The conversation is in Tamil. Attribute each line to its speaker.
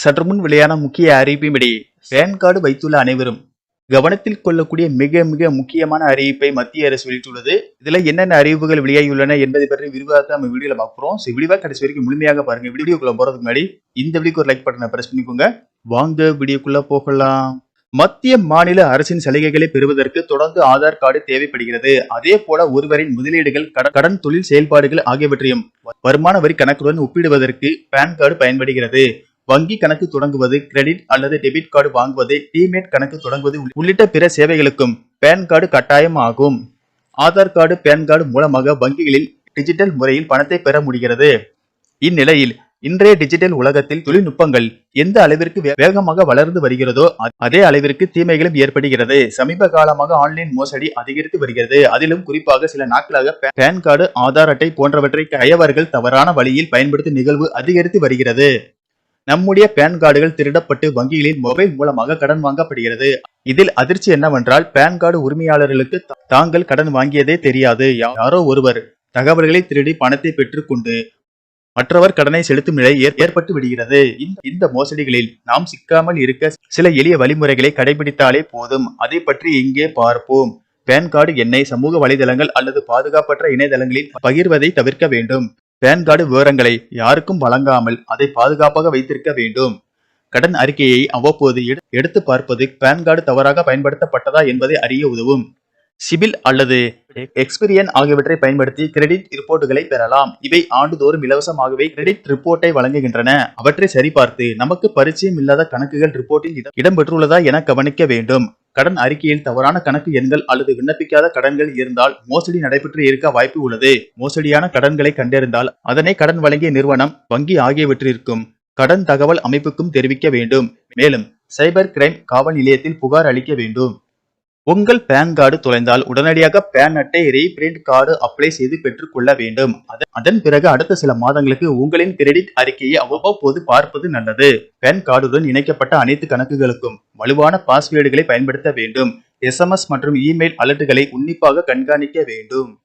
Speaker 1: சற்று முன் வெளியான முக்கிய அறிவிப்பின்படி பேன் கார்டு வைத்துள்ள அனைவரும் கவனத்தில் கொள்ளக்கூடிய மிக மிக முக்கியமான அறிவிப்பை மத்திய அரசு வெளியிட்டுள்ளது. இதுல என்னென்ன அறிவிப்புகள் வெளியாகியுள்ளன என்பதை பற்றி விரிவாக நம்ம வீடியோல பார்க்குறோம். ஸோ வீடியோ கடைசி வரைக்கும் முழுமையாக பாருங்க. வீடியோக்குள்ள போறதுக்கு முன்னாடி இந்த வீடியோக்கு ஒரு லைக் பட்டனை பிரஸ் பண்ணிக்கோங்க. வாங்க வீடியோக்குள்ள போகலாம். மத்திய மாநில அரசின் சலுகைகளை பெறுவதற்கு தொடர்ந்து ஆதார் கார்டு தேவைப்படுகிறது. அதே போல ஒருவரின் முதலீடுகள் கடன் கடன் தொழில் செயல்பாடுகள் ஆகியவற்றையும் வருமான வரி கணக்குடன் ஒப்பிடுவதற்கு பேன் கார்டு பயன்படுகிறது. வங்கி கணக்கு தொடங்குவது கிரெடிட் அல்லது டெபிட் கார்டு வாங்குவது டிமேட் கணக்கு தொடங்குவது உள்ளிட்ட பிற சேவைகளுக்கும் பேன் கார்டு கட்டாயம் ஆகும். ஆதார் கார்டு பேன் கார்டு மூலமாக வங்கிகளில் டிஜிட்டல் முறையில் பணத்தை பெற முடிகிறது. இந்நிலையில் இன்றைய டிஜிட்டல் உலகத்தில் தொழில்நுட்பங்கள் எந்த அளவிற்கு வே- வேகமாக வளர்ந்து வருகிறதோ அதே அளவிற்கு தீமைகளும் ஏற்படுகிறது. சமீப காலமாக ஆன்லைன் மோசடி அதிகரித்து வருகிறது. அதிலும் குறிப்பாக சில நாட்களாக பேன் கார்டு ஆதார் அட்டை போன்றவற்றை கையவர்கள் தவறான வழியில் பயன்படுத்தும் நிகழ்வு அதிகரித்து வருகிறது. நம்முடைய பேன் கார்டுகள் திருடப்பட்டு வங்கிகளில் மொபைல் மூலமாக கடன் வாங்கப்படுகிறது. இதில் அதிர்ச்சி என்னவென்றால் பேன் கார்டு உரிமையாளர்களுக்கு தாங்கள் கடன் வாங்கியதே தெரியாது. யாரோ ஒருவர் தகவல்களை திருடி பணத்தை பெற்றுக்கொண்டு மற்றவர் கடனை செலுத்தும் நிலை ஏற்- ஏற்பட்டு விடுகிறது. இந்த- இந்த மோசடிகளில் நாம் சிக்காமல் இருக்க சில எளிய வழிமுறைகளை கடைபிடித்தாலே போதும். அதை பற்றி இங்கே பார்ப்போம். பேன் கார்டு எண்ணை சமூக வலைதளங்கள் அல்லது பாதுகாப்பற்ற இணையதளங்களில் பகிர்வதை தவிர்க்க வேண்டும். பேன் கார்டு விவரங்களை யாருக்கும் வழங்காமல் அதை பாதுகாப்பாக வைத்திருக்க வேண்டும். கடன் அறிக்கையை அவ்வப்போது எடு- எடுத்து பார்ப்பது பேன் கார்டு தவறாக பயன்படுத்தப்பட்டதா என்பதை அறிய உதவும். சிபில் அல்லது எக்ஸ்பீரியன் ஆகியவற்றை பயன்படுத்தி கிரெடிட் ரிப்போர்ட்டுகளை பெறலாம். இவை ஆண்டுதோறும் இலவசமாகவே கிரெடிட் ரிப்போர்ட்டை வழங்குகின்றன. அவற்றை சரிபார்த்து நமக்கு பரிச்சயம் இல்லாத கணக்குகள் ரிப்போர்ட்டில் இடம் இடம்பெற்றுள்ளதா என கவனிக்க வேண்டும். கடன் அறிக்கையில் தவறான கணக்கு எண்கள் அல்லது விண்ணப்பிக்காத கடன்கள் இருந்தால் மோசடி நடைபெற்று இருக்க வாய்ப்பு உள்ளது. மோசடியான கடன்களை கண்டறிந்தால் அதனை கடன் வழங்கிய நிறுவனம் வங்கி ஆகியவற்றிற்கும் கடன் தகவல் அமைப்புக்கும் தெரிவிக்க வேண்டும். மேலும் சைபர் கிரைம் காவல் நிலையத்தில் புகார் அளிக்க வேண்டும். உங்கள் பேன் கார்டு தொலைந்தால் உடனடியாக பேன் அட்டை ரீபிரிண்ட் கார்டு அப்ளை செய்து பெற்றுக்கொள்ள வேண்டும். அதன் பிறகு அடுத்த சில மாதங்களுக்கு உங்களின் கிரெடிட் அறிக்கையை அவ்வப்போது பார்ப்பது நல்லது. பேன் கார்டுடன் இணைக்கப்பட்ட அனைத்து கணக்குகளுக்கும் வலுவான பாஸ்வேர்டுகளை பயன்படுத்த வேண்டும். எஸ்எம்எஸ் மற்றும் இமெயில் அலர்ட்டுகளை உன்னிப்பாக கண்காணிக்க வேண்டும்.